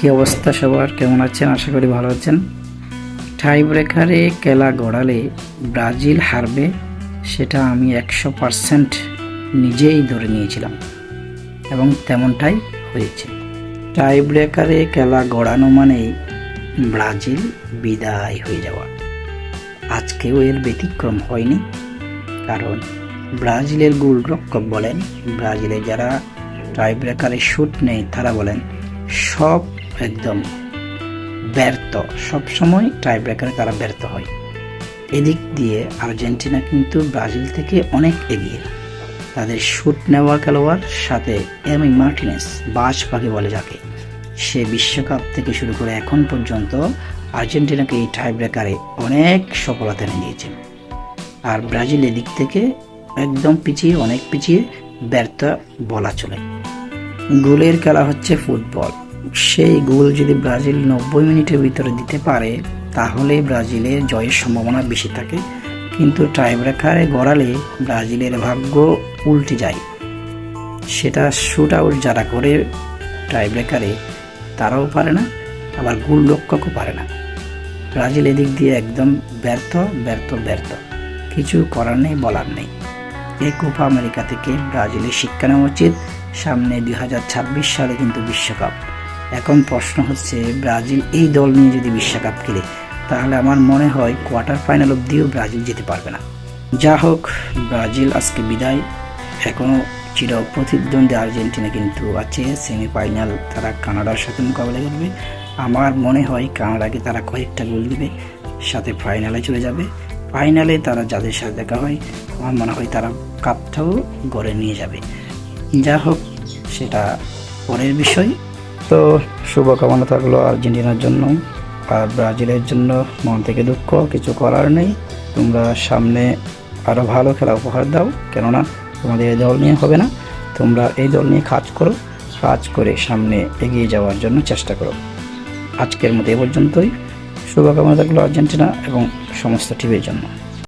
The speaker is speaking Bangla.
কি অবস্থা সবার? কেমন আছেন? আশা করি ভালো আছেন। টাই ব্রেকারে খেলা গড়ালে ব্রাজিল হারবে, সেটা আমি একশো পারসেন্ট নিজেই ধরে নিয়েছিলাম এবং তেমনটাই হয়েছে। টাই ব্রেকারে খেলা গড়ানো মানেই ব্রাজিল বিদায় হয়ে যাওয়া। আজকেও এর ব্যতিক্রম হয়নি, কারণ ব্রাজিলের গোলরক্ষক বলেন, ব্রাজিলে যারা টাই ব্রেকারে শুট নেই তারা বলেন, সব একদম ব্যর্থ। সবসময় টাই ব্রেকারে তারা ব্যর্থ হয়। এদিক দিয়ে আর্জেন্টিনা কিন্তু ব্রাজিল থেকে অনেক এগিয়ে। তাদের শুট নেওয়া খেলোয়াড় সাথে এমি মার্টিনেস বাজ পাখি বলে যাকে। সে বিশ্বকাপ থেকে শুরু করে এখন পর্যন্ত আর্জেন্টিনাকে এই টাই ব্রেকারে অনেক সফলতা এনে দিয়েছে আর ব্রাজিল এদিক থেকে একদম পিছিয়ে, অনেক পিছিয়ে ব্যর্থ বলা চলে। গোলের খেলা হচ্ছে ফুটবল। সেই গোল যদি ব্রাজিল নব্বই মিনিটের ভিতরে দিতে পারে, তাহলে ব্রাজিলের জয়ের সম্ভাবনা বেশি থাকে। কিন্তু টাইব্রেকারে গড়ালে ব্রাজিলের ভাগ্য উল্টে যায়। সেটা শুট আউট যারা করে টাইব্রেকারে, তারাও পারে না, আবার গোল রক্ষকও পারে না। ব্রাজিল এদিক দিয়ে একদম ব্যর্থ ব্যর্থ ব্যর্থ। কিছু করার নেই, বলার নেই। এই কোপা আমেরিকা থেকে ব্রাজিলের শিক্ষা নেওয়া উচিত। সামনে দুই হাজার ছাব্বিশ সালে কিন্তু বিশ্বকাপ। এখন প্রশ্ন হচ্ছে, ব্রাজিল এই দল নিয়ে যদি বিশ্বকাপ খেলে, তাহলে আমার মনে হয় কোয়ার্টার ফাইনাল অবধিও ব্রাজিল যেতে পারবে না। যা হোক, ব্রাজিল আজকে বিদায়। এখনও চির প্রতিদ্বন্দ্বী আর্জেন্টিনা কিন্তু আছে, সেমিফাইনাল তারা কানাডার সাথে মোকাবিলা করবে। আমার মনে হয় কানাডাকে তারা কয়েকটা গোল দেবে, সাথে ফাইনালে চলে যাবে। ফাইনালে তারা যাদের সাথে দেখা হয়, আমার মনে হয় তারা কাপটাও গড়ে নিয়ে যাবে। যা হোক, সেটা পরের বিষয়। তো শুভকামনা থাকল আর্জেন্টিনার জন্য আর ব্রাজিলের জন্য। মন থেকে দুঃখ, কিছু করার নেই। তোমরা সামনে আরও ভালো খেলা উপহার দাও, কেননা তোমাদের এই দল নিয়ে হবে না। তোমরা এই দল নিয়ে কাজ করো, কাজ করে সামনে এগিয়ে যাওয়ার জন্য চেষ্টা করো। আজকের মতো এ পর্যন্তই। শুভকামনা থাকল আর্জেন্টিনা এবং সমস্ত টিভির জন্য।